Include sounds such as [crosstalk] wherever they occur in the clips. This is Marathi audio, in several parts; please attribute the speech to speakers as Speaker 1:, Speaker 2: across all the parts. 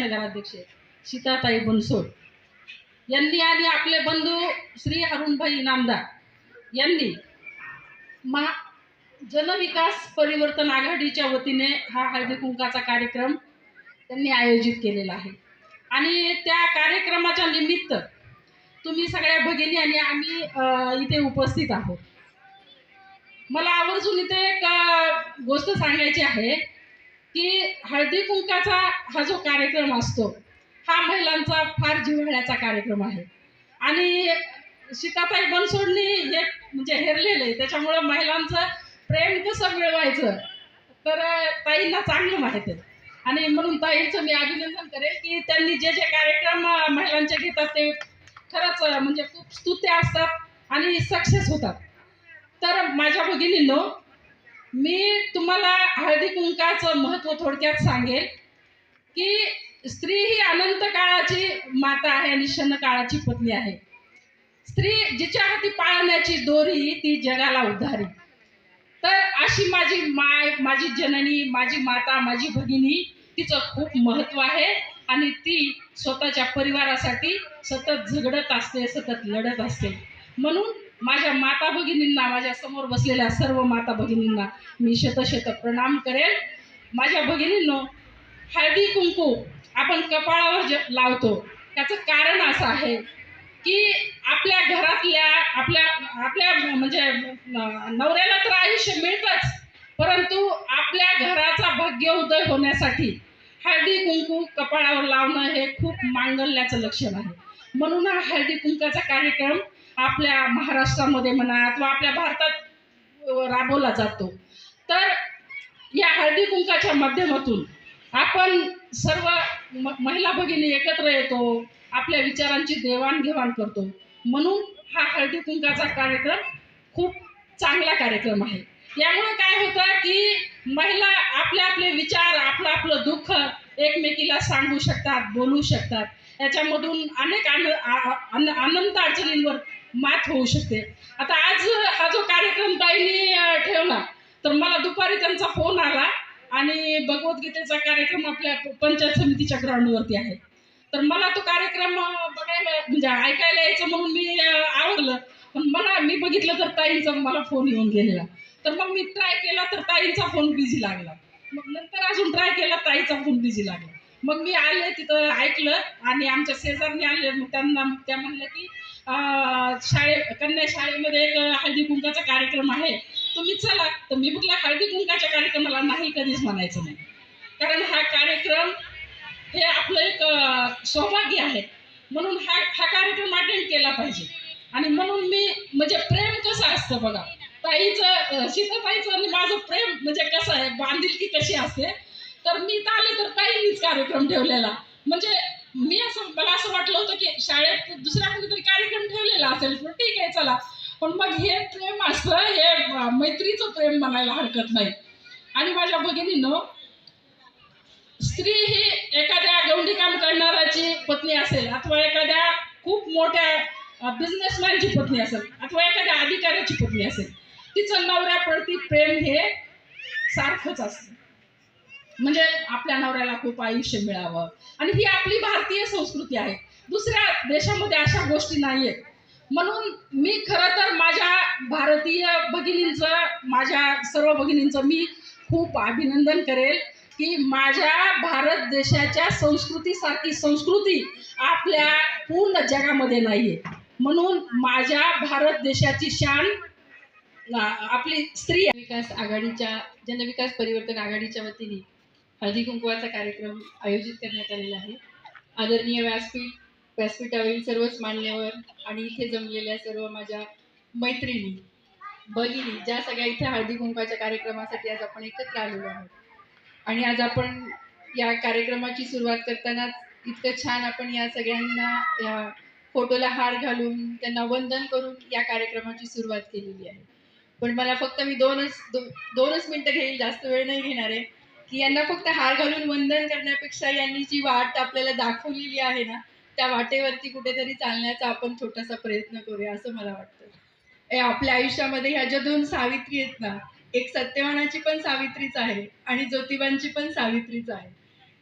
Speaker 1: नगराध्यक्ष सीताताई बनसोड. यांनी आणि आपले बंधू श्री अरुणभाई नामदार यांनी महा जनविकास परिवर्तन आघाडीच्या वतीने हा हळदी कुंकाचा कार्यक्रम त्यांनी आयोजित केलेला आहे. आणि त्या कार्यक्रमाच्या निमित्त तुम्ही सगळ्या भगिनी आणि आम्ही इथे उपस्थित आहोत. मला आवर्जून इथे एक गोष्ट सांगायची आहे. की हळदी कुंकाचा हा जो कार्यक्रम असतो हा महिलांचा फार जिव्हाळ्याचा कार्यक्रम आहे. आणि सीताताई बनसोडनी हे म्हणजे हेरलेलं आहे त्याच्यामुळं महिलांचं प्रेम कसं मिळवायचं तर ताईंना चांगलं माहीत आहे. आणि म्हणून ताईंचं मी अभिनंदन करेल की त्यांनी जे जे कार्यक्रम महिलांचे घेतात ते खरंच म्हणजे खूप स्तुत्य असतात आणि सक्सेस होतात. तर माझ्या भगिनींनो मी तुम्हाला हळदी कुंकाचं महत्त्व थोडक्यात सांगेल की स्त्री ही अनंत काळाची माता आहे आणि शन काळाची पत्नी आहे. स्त्री जिच्या हाती पाळण्याची दोरी ती जगाला उद्धारी तर अशी माझी माय माझी जननी माझी माता माझी भगिनी तिचं खूप महत्त्व आहे आणि ती स्वतःच्या परिवारासाठी सतत झगडत असते सतत लढत असते. म्हणून माझ्या माता भगिनींना माझ्यासमोर बसलेल्या सर्व माता भगिनींना मी शतशत प्रणाम करेल. माझ्या भगिनींनो हळदी कुंकू आपण कपाळावर जे लावतो. त्याचं कारण असं आहे की आपल्या घरातल्या आपल्या आपल्या म्हणजे नवऱ्याला तर आयुष्य मिळतंच परंतु आपल्या घराचा भाग्य उदय होण्यासाठी हळदी कुंकू कपाळावर लावणं हे खूप मांगल्याचं लक्षण आहे. म्हणून हा हळदी कुंकाचा कार्यक्रम आपल्या महाराष्ट्रामध्ये म्हणा किंवा आपल्या भारतात राबवला जातो. तर या हळदी कुंकाच्या माध्यमातून आपण सर्व म- महिला भगिनी एकत्र येतो आपल्या विचारांची देवाणघेवाण करतो. म्हणून हा हळदी कुंकाचा कार्यक्रम खूप चांगला कार्यक्रम आहे. यामुळे काय होतं की महिला आपले आपले विचार आपलं आपलं दुःख एकमेकीला सांगू शकतात बोलू शकतात. याच्यामधून अनेक आन आनंद अनंत अडचणींवर मात होऊ शकते. आता आज हा जो कार्यक्रम ताईंनी ठेवला तर मला दुपारी त्यांचा फोन आला आणि भगवद्गीतेचा कार्यक्रम आपल्या पंचायत समितीच्या ग्राउंडवरती आहे. तर मला तो कार्यक्रम बघायला म्हणजे ऐकायला यायचं म्हणून मी आवडलं पण मला मी बघितलं तर ताईंचा मला फोन येऊन गेलेला. तर मग मी ट्राय केला तर ताईंचा फोन बिझी लागला. मग नंतर अजून ट्राय केला ताईचा फोन बिझी लागला. मग मी आले तिथं ऐकलं आणि आमच्या शेजारने आले. मग त्यांना त्या म्हणलं की शाळे कन्या शाळेमध्ये एक हळदी कुंकाचा कार्यक्रम आहे. तुम्ही चला. तर मी म्हटलं हळदी कुंकाच्या कार्यक्रमाला नाही कधीच म्हणायचं नाही. कारण हा कार्यक्रम हे आपलं एक सौभाग्य आहे. म्हणून हा हा कार्यक्रम अटेंड केला पाहिजे. आणि म्हणून मी म्हणजे प्रेम कसं असतं बघा? ताईचं अं, सीताताईचं आणि माझं प्रेम म्हणजे कसं आहे? बांधिलकी कशी असते? तर मी इथं आले तर ताईंनीच कार्यक्रम ठेवलेला. म्हणजे मी असं मला असं वाटलं होतं की शाळेत दुसऱ्या कुठेतरी कार्यक्रम ठेवलेला असेल पण ठीक आहे चला. पण मग हे प्रेम असतं हे मैत्रीचं प्रेम म्हणायला हरकत नाही. आणि माझ्या भगिनीनं स्त्री ही एखाद्या गवंडी काम करणाऱ्याची पत्नी असेल अथवा एखाद्या खूप मोठ्या बिझनेसमॅनची पत्नी असेल अथवा एखाद्या अधिकाऱ्याची पत्नी असेल तिचं नवऱ्याप्रती प्रेम हे सारखंच असतं. म्हणजे आपल्या नवऱ्याला खूप आयुष्य मिळावं. आणि ही आपली भारतीय संस्कृती आहे. दुसऱ्या देशामध्ये अशा गोष्टी नाही आहेत म्हणून मी खरं तर माझ्या भारतीय भगिनींचं माझ्या सर्व भगिनींचं मी खूप अभिनंदन करेल की माझ्या भारत देशाच्या संस्कृतीसारखी संस्कृती आपल्या पूर्ण जगामध्ये नाही आहे म्हणून माझ्या भारत देशाची शान आपली स्त्री
Speaker 2: विकास आघाडीच्या जनविकास परिवर्तन आघाडीच्या वतीने हळदी कुंकवाचा कार्यक्रम आयोजित करण्यात आलेला आहे. आदरणीय व्यासपीठ व्यासपीठावरील सर्वच मान्यवर आणि इथे जमलेल्या सर्व माझ्या मैत्रिणी भगिनी ज्या सगळ्या इथे हळदी कुंकवाच्या कार्यक्रमासाठी आज आपण एकत्र आलेलो आहोत. आणि आज आपण या कार्यक्रमाची सुरुवात करतानाच इतकं छान आपण या सगळ्यांना या फोटोला हार घालून त्यांना वंदन करून या कार्यक्रमाची सुरुवात केलेली आहे. पण मला फक्त मी दोनच दो, दोनच मिनटं घेईल जास्त वेळ नाही घेणार आहे. की यांना फक्त हार घालून वंदन करण्यापेक्षा यांनी जी वाट आपल्याला दाखवलेली आहे ना त्या वाटेवरती कुठेतरी चालण्याचा आपण छोटासा प्रयत्न करूया असं मला वाटतं. आपल्या आयुष्यामध्ये ह्या ज्या दोन सावित्री आहेत ना एक सत्यवानाची पण सावित्रीच आहे आणि ज्योतिबांची पण सावित्रीच आहे.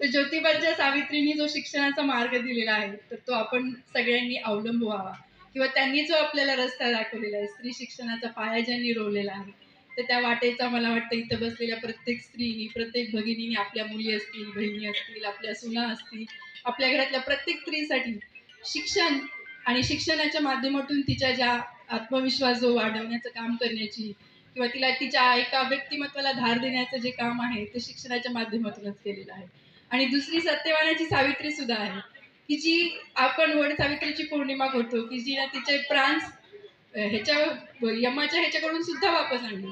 Speaker 2: तर ज्योतिबाच्या सावित्रींनी जो शिक्षणाचा मार्ग दिलेला आहे तर तो आपण सगळ्यांनी अवलंब व्हावा किंवा त्यांनी जो आपल्याला रस्ता दाखवलेला आहे स्त्री शिक्षणाचा पाया ज्यांनी रोवलेला आहे तर त्या वाटेचा मला वाटतं इथं बसलेल्या प्रत्येक स्त्रीनी प्रत्येक भगिनीने आपल्या मुली असतील बहिणी असतील आपल्या सुना असतील आपल्या घरातल्या प्रत्येक स्त्रीसाठी शिक्षण आणि शिक्षणाच्या माध्यमातून तिच्या ज्या आत्मविश्वास जो वाढवण्याचं काम करण्याची किंवा तिला तिच्या एका व्यक्तिमत्वाला धार देण्याचं जे काम आहे ते शिक्षणाच्या माध्यमातूनच केलेलं आहे. आणि दुसरी सत्यवानाची सावित्री सुद्धा आहे. की जी आपण वड सावित्रीची पौर्णिमा करतो की जिला ना तिचे प्राण ह्याच्या यमाच्या ह्याच्याकडून सुद्धा वापस आणलं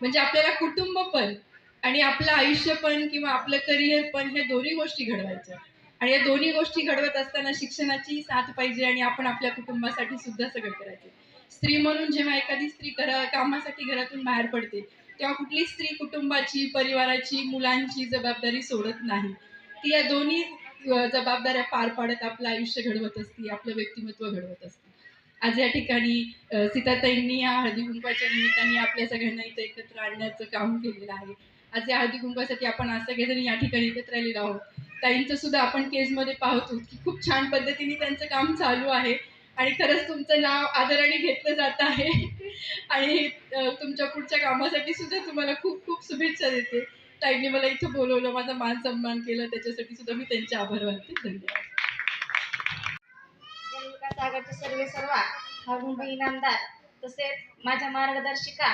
Speaker 2: म्हणजे आपल्याला कुटुंब पण आणि आपलं आयुष्य पण किंवा आपलं करिअर पण ह्या दोन्ही गोष्टी घडवायच्या. आणि या दोन्ही गोष्टी घडवत असताना शिक्षणाची साथ पाहिजे आणि आपण आपल्या कुटुंबासाठी सुद्धा सगळं करायचं. स्त्री म्हणून जेव्हा एखादी स्त्री करा कामासाठी घरातून बाहेर पडते तेव्हा कुठली स्त्री कुटुंबाची परिवाराची मुलांची जबाबदारी सोडत नाही. ती या दोन्ही जबाबदाऱ्या पार पाडत आपलं आयुष्य घडवत असते आपलं व्यक्तिमत्व घडवत असते. आज या ठिकाणी सीताताईंनी या हळदी कुंकवाच्या निमित्ताने आपल्या सगळ्यांना इथं एकत्र आणण्याचं काम केलेलं आहे. आज या हळदी कुंकवासाठी आपण आज सगळेजण या ठिकाणी एकत्र आलेलो आहोत. ताईंचं सुद्धा आपण केसमध्ये पाहतो की खूप छान पद्धतीने त्यांचं काम चालू आहे आणि खरंच तुमचं नाव आदराने घेतलं जात आहे. आणि तुमच्या पुढच्या कामासाठी सुद्धा तुम्हाला खूप खूप शुभेच्छा देते. ताईंनी मला इथं बोलवलं माझा मान सन्मान केला त्याच्यासाठी सुद्धा मी त्यांचे आभार मानते. धन्यवाद.
Speaker 3: सागरचे सर्वे सर्वा हरुणबाई इनामदार तसेच माझ्या मार्गदर्शिका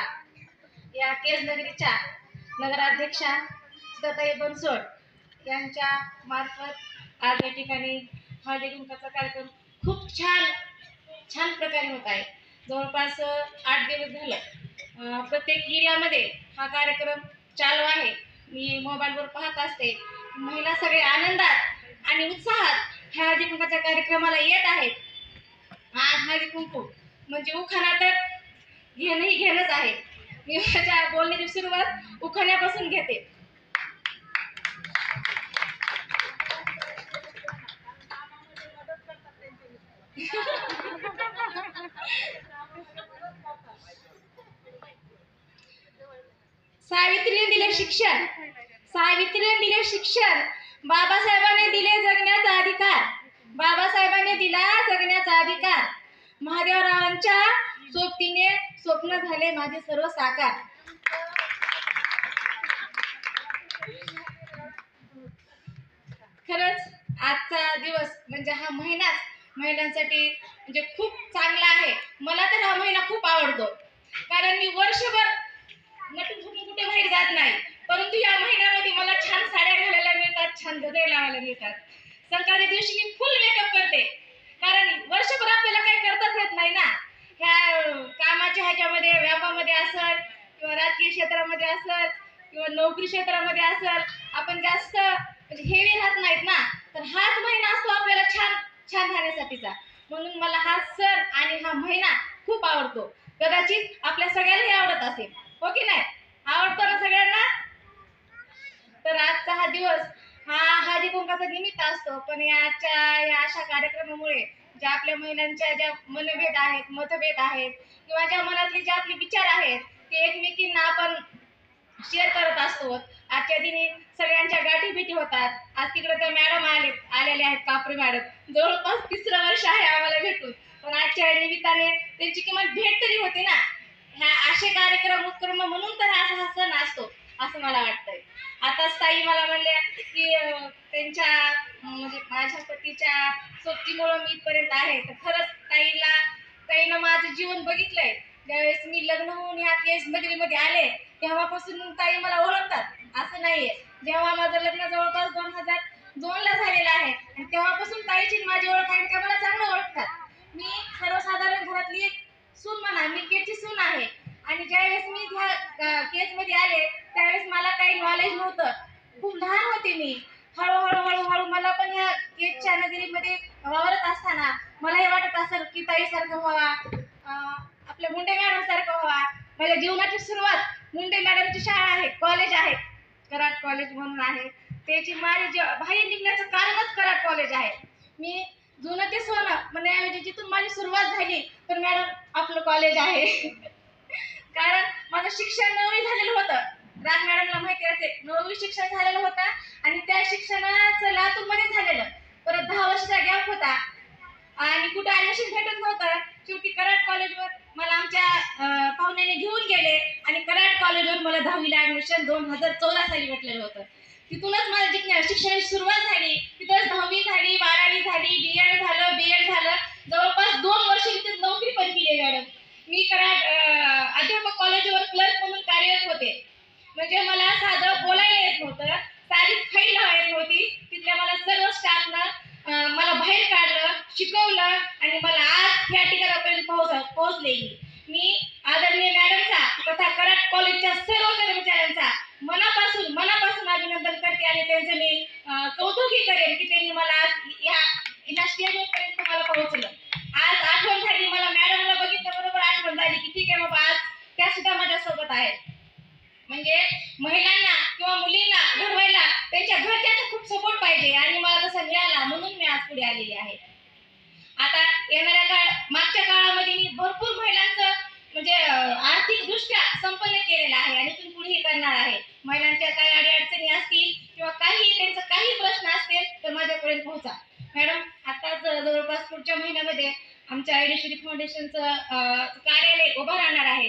Speaker 3: या केजनगरीच्या नगराध्यक्षा सीताताई बनसोड यांच्या मार्फत आज या ठिकाणी हळदी कुंकाचा कार्यक्रम खूप छान छान प्रकारे होत आहे. जवळपास आठ दिवस झालं. प्रत्येक एरियामध्ये हा कार्यक्रम चालू आहे. मी मोबाईलवर पाहत असते. महिला सगळे आनंदात आणि उत्साहात ह्या हळदी कुंकाच्या कार्यक्रमाला येत आहेत. आज कुंकू. म्हणजे उखाणा तर घेणंही घेणंच आहे. मी माझ्या बोलण्याची सुरुवात उखाण्यापासून घेते. सावित्रीने दिले शिक्षण. सावित्रीने दिले शिक्षण. बाबासाहेबांनी दिले जगण्याचा अधिकार. बाबासाहेबांनी दिला जगण्याचा अधिकार. महादेवरावांच्या सोबतीने स्वप्न झाले माझे सर्व साकार. खरंच आजचा दिवस म्हणजे हा महिनाच महिलांसाठी म्हणजे खूप चांगला आहे. मला तर हा महिना खूप आवडतो. कारण मी वर्षभर नटून थुटून कुठे बाहेर जात नाही. परंतु या महिन्यामध्ये मला छान साड्या घालायला मिळतात छान गजरे लावायला मिळतात. सरकारी दिवशी मी फुल मेकअप करते. कारण वर्षभर आपल्याला काही करताच येत नाही ना. ह्या कामाच्या ह्याच्यामध्ये व्यापामध्ये असल किंवा राजकीय क्षेत्रामध्ये असल किंवा नोकरी क्षेत्रामध्ये असल आपण जास्त म्हणजे हेवी राहत नाहीत ना. तर हाच महिना असतो आपल्याला छान छान राहण्यासाठीचा. म्हणून मला हा सण आणि हा महिना खूप आवडतो. कदाचित आपल्या सगळ्यांनाही आवडत असेल. हो की नाही? आवडतो ना सगळ्यांना? तर आजचा हा दिवस हा हळदी कुंकाचा निमित्त असतो. पण या आजच्या या अशा कार्यक्रमामुळे ज्या आपल्या महिलांच्या ज्या मनभेद आहेत मतभेद आहेत किंवा ज्या मनातले जे आपले विचार आहेत ते एकमेकींना आपण शेअर करत असतो. आजच्या दिनी सगळ्यांच्या गाठी भेटी होतात. आज तिकडे त्या मॅडम आले आलेल्या आहेत कापरे मॅडम जवळपास तिसरं वर्ष आहे आम्हाला भेटून. पण आजच्या निमित्ताने त्यांची किंमत भेट तरी होती ना. ह्या असे कार्यक्रम उपक्रम म्हणून तर असा हा सण असतो असं मला वाटतंय. आताच ताई मला म्हणल्या की त्यांच्या म्हणजे माझ्या पतीच्या सोबतीमुळं मी इथपर्यंत आहे. तर खरंच ताईला ताईनं माझं जीवन बघितलंय. ज्यावेळेस मी लग्न होऊन ह्या केस नगरीमध्ये आले तेव्हापासून ताई मला ओळखतात. असं नाहीये. जेव्हा माझं लग्न जवळपास दोन हजार दोनला झालेलं आहे आणि तेव्हापासून ताईची माझी ओळख आहे त्या मला चांगलं ओळखतात. मी सर्वसाधारण घरातली एक सून म्हणा मी केची सून आहे. आणि ज्यावेळेस मी ह्या केसमध्ये आले त्यावेळेस मला काही नॉलेज नव्हतं. खूप लहान होते मी. हळूहळू हळूहळू मला पण ह्या केसच्या नगरीमध्ये वावरत असताना मला हे वाटत असेल की ताईसारखं व्हावा आपल्या मुंडे मॅडम सारखं व्हावा. माझ्या जीवनाची सुरुवात मुंडे मॅडमची शाळा आहे कॉलेज आहे. कराड कॉलेज म्हणून आहे. त्याची माझी जे बाहेर निघण्याचं कारणच कराड कॉलेज आहे. मी जुनं ते सोनं म्हणण्याऐवजी जिथून माझी सुरुवात झाली तर मॅडम आपलं कॉलेज आहे. [laughs] कारण माझं शिक्षण नववी झालेलं होतं. राग मॅडमला माहिती असेल नववी शिक्षण झालेलं होतं आणि त्या शिक्षणाचं लातूरमध्ये झालेलं. परत दहा वर्षाचा गॅप होता. आणि कुठं ऍडमिशन भेटत नव्हतं. शेवटी कराड कॉलेजवर मला आमच्या पाहुण्याने घेऊन गेले आणि कराड कॉलेजवर मला दहावीला ऍडमिशन दोन हजार चौदा साली भेटलेलं होतं. तिथूनच माझं जिक- शिक्षणाची सुरुवात झाली. तिथंच दहावी झाली बारावी झाली बी एड झालं बी एड झालं जवळपास दोन वर्ष तिथे नोकरी पण केली मॅडम मी कराड अं, अध्यापक कॉलेजवर क्लर्क म्हणून कार्यरत होते म्हणजे मला साधं बोलायला येत नव्हतं साधी फाईल लावा येत नव्हती तिथल्या मला सर्व स्टाफनं अं, मला बाहेर काढलं शिकवलं आणि मला आज या ठिकाणापर्यंत पोहोच पोहोचले मी आदरणीय मॅडमचा तथा कराड कॉलेजच्या सर्व कर्मचाऱ्यांचा मनापासून मनापासून अभिनंदन करते आणि त्यांचं मी अं, कौतुकही करेल की त्यांनी मला आज या या स्टेजपर्यंत मला पोहोचलं. आज आठवण झाली मला मॅडमला बघितलं बरोबर आठवण झाली की ठीक आहे बाबा आज त्या सुद्धा माझ्यासोबत आहेत. म्हणजे महिलांना किंवा मुलींना घडवायला त्यांच्या घरच्यांचा खूप सपोर्ट पाहिजे आणि मला तसा मिळाला म्हणून मी आज पुढे आलेली आहे. आता येणाऱ्या काळ मागच्या काळामध्ये मी भरपूर महिलांचं म्हणजे आर्थिकदृष्ट्या संपन्न केलेलं आहे आणि इथून पुढेही करणार आहे. महिलांच्या काही अडीअडचणी असतील किंवा काही त्यांचं काही प्रश्न असतील तर माझ्यापर्यंत पोहोचा. मॅडम आताच जवळपास पुढच्या महिन्यामध्ये आमच्या आयडेश्वरी फाउंडेशनचं कार्यालय उभं राहणार आहे.